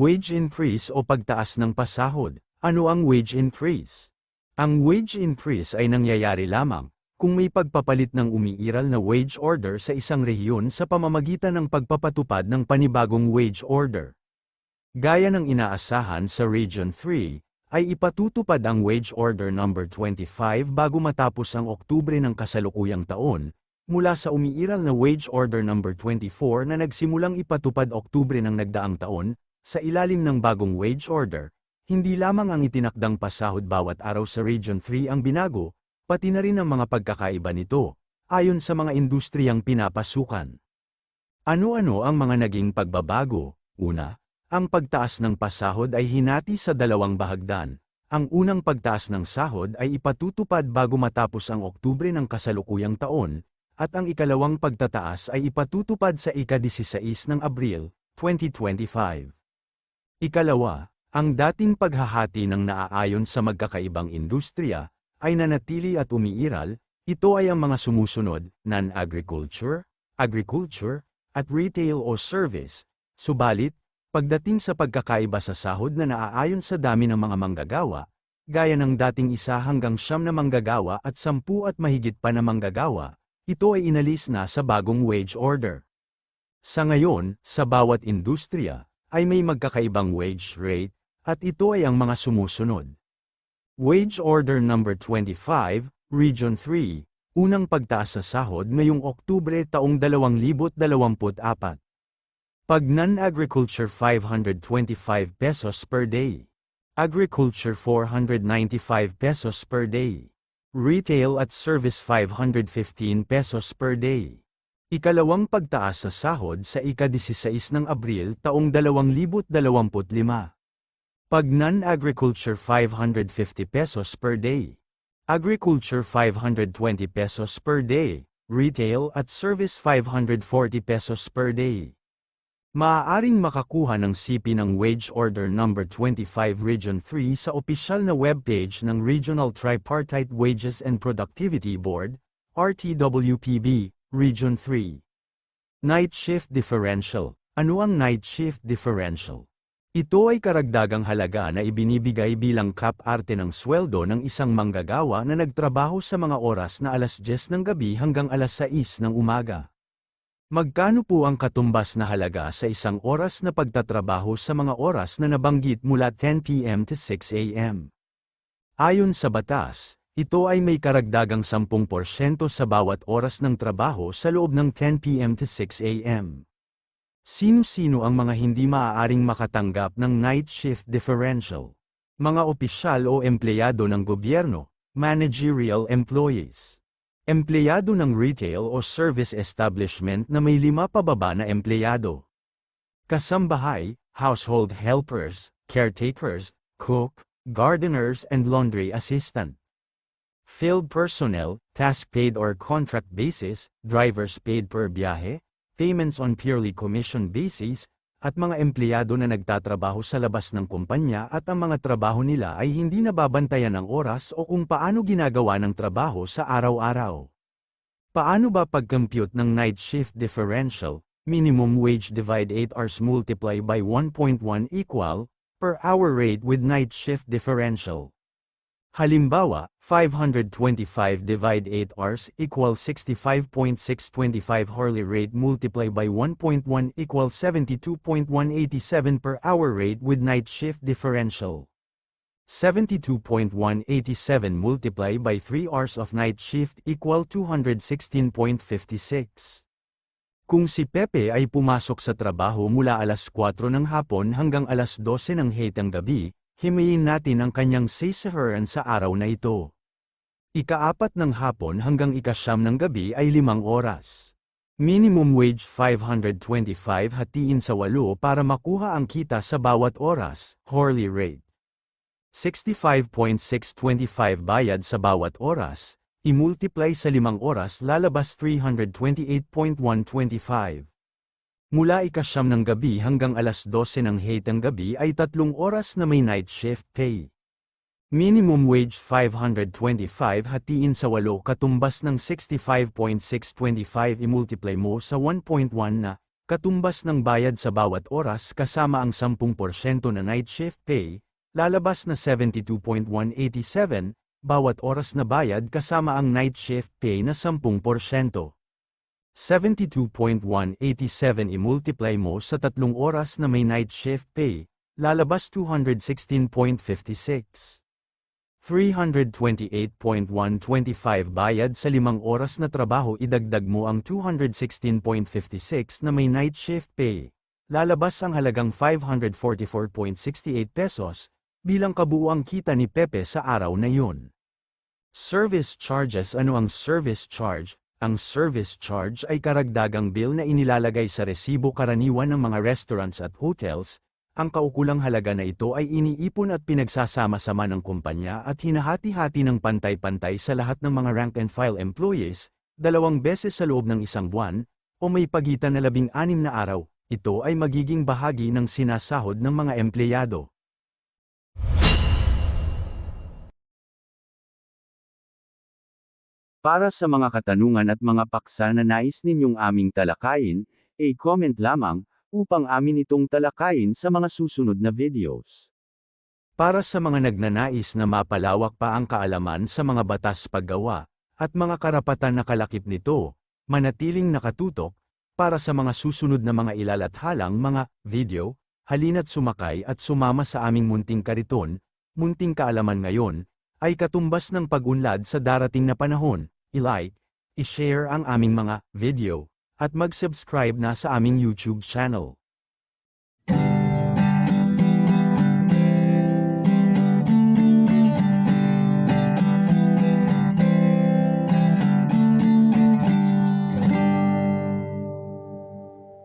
Wage increase o pagtaas ng pasahod. Ano ang wage increase? Ang wage increase ay nangyayari lamang kung may pagpapalit ng umiiral na wage order sa isang rehiyon sa pamamagitan ng pagpapatupad ng panibagong wage order. Gaya ng inaasahan sa Region 3, ay ipatutupad ang wage order number 25 bago matapos ang Oktubre ng kasalukuyang taon, mula sa umiiral na wage order number 24 na nagsimulang ipatupad Oktubre ng nagdaang taon, sa ilalim ng bagong wage order, hindi lamang ang itinakdang pasahod bawat araw sa Region 3 ang binago, pati na rin ang mga pagkakaiba nito, ayon sa mga industriyang pinapasukan. Ano-ano ang mga naging pagbabago? Una, ang pagtaas ng pasahod ay hinati sa dalawang bahagdan. Ang unang pagtaas ng sahod ay ipatutupad bago matapos ang Oktubre ng kasalukuyang taon, at ang ikalawang pagtataas ay ipatutupad sa ika-16 ng Abril, 2025. Ikalawa, ang dating paghahati ng naaayon sa magkakaibang industriya, ay nanatili at umiiral, ito ay ang mga sumusunod, non-agriculture, agriculture, at retail o service, subalit, pagdating sa pagkakaiba sa sahod na naaayon sa dami ng mga manggagawa, gaya ng dating isa hanggang siyam na manggagawa at sampu at mahigit pa na manggagawa, ito ay inalis na sa bagong wage order. Sa ngayon, sa bawat industriya, ay may magkakaibang wage rate, at ito ay ang mga sumusunod. Wage Order Number 25, Region 3, unang pagtaas sa sahod ngayong Oktubre taong 2024. Pag non-agriculture 525 pesos per day. Agriculture 495 pesos per day. Retail at service 515 pesos per day. Ikalawang pagtaas sa sahod sa ika-16 ng Abril taong 2025. Pag non-agriculture 550 pesos per day. Agriculture 520 pesos per day. Retail at service 540 pesos per day. Maaaring makakuha ng CP ng Wage Order Number 25 Region 3 sa opisyal na webpage ng Regional Tripartite Wages and Productivity Board, RTWPB, Region 3. Night Shift Differential. Ano ang Night Shift Differential? Ito ay karagdagang halaga na ibinibigay bilang kap-arte ng sweldo ng isang manggagawa na nagtrabaho sa mga oras na alas 10 ng gabi hanggang alas 6 ng umaga. Magkano po ang katumbas na halaga sa isang oras na pagtatrabaho sa mga oras na nabanggit mula 10 p.m. to 6 a.m.? Ayon sa batas, ito ay may karagdagang 10% sa bawat oras ng trabaho sa loob ng 10 p.m. to 6 a.m. Sino-sino ang mga hindi maaaring makatanggap ng night shift differential? Mga opisyal o empleyado ng gobyerno, managerial employees. Empleyado ng retail o service establishment na may lima pababa na empleyado. Kasambahay, household helpers, caretakers, cook, gardeners and laundry assistant. Field personnel, task paid or contract basis, drivers paid per biyahe, payments on purely commission basis, at mga empleyado na nagtatrabaho sa labas ng kumpanya at ang mga trabaho nila ay hindi nababantayan ng oras o kung paano ginagawa ng trabaho sa araw-araw. Paano ba pag-compute ng night shift differential, minimum wage divide 8 hours multiply by 1.1 equal, per hour rate with night shift differential? Halimbawa, 525 divide 8 hours equals 65.625 hourly rate multiply by 1.1 equals 72.187 per hour rate with night shift differential. 72.187 multiply by 3 hours of night shift equal 216.56. Kung si Pepe ay pumasok sa trabaho mula alas 4 ng hapon hanggang alas 12 ng hetang gabi, Himayin natin ang kanyang sasahuran sa araw na ito. Ikaapat ng hapon hanggang ikasyam ng gabi ay limang oras. Minimum wage 525 hatiin sa walo para makuha ang kita sa bawat oras, hourly rate. 65.625 bayad sa bawat oras, i-multiply sa limang oras lalabas 328.125. Mula ikasyam ng gabi hanggang alas 12 ng hetang gabi ay tatlong oras na may night shift pay. Minimum wage 525 hatiin sa walo katumbas ng 65.625 i-multiply mo sa 1.1 na, Katumbas ng bayad sa bawat oras kasama ang 10% na night shift pay, lalabas na 72.187, bawat oras na bayad kasama ang night shift pay na 10%. 72.187 i-multiply mo sa tatlong oras na may night shift pay, lalabas 216.56. 328.125 bayad sa limang oras na trabaho idagdag mo ang 216.56 na may night shift pay. Lalabas ang halagang 544.68 pesos, bilang kabuuang kita ni Pepe sa araw na yun. Service charges Ano ang service charge? Ang service charge ay karagdagang bill na inilalagay sa resibo karaniwan ng mga restaurants at hotels, ang kaukulang halaga na ito ay iniipon at pinagsasama-sama ng kumpanya at hinahati-hati ng pantay-pantay sa lahat ng mga rank and file employees, dalawang beses sa loob ng isang buwan, o may pagitan na labing anim na araw, ito ay magiging bahagi ng sinasahod ng mga empleyado. Para sa mga katanungan at mga paksa na nais ninyong aming talakayin, e-comment lamang, upang amin itong talakayin sa mga susunod na videos. Para sa mga nagnanais na mapalawak pa ang kaalaman sa mga batas paggawa, at mga karapatan na kalakip nito, manatiling nakatutok, para sa mga susunod na mga ilalathalang mga video, halina't sumakay at sumama sa aming munting kariton, munting kaalaman ngayon, ay katumbas ng pag-unlad sa darating na panahon, i-like, i-share ang aming mga video, at mag-subscribe na sa aming YouTube channel.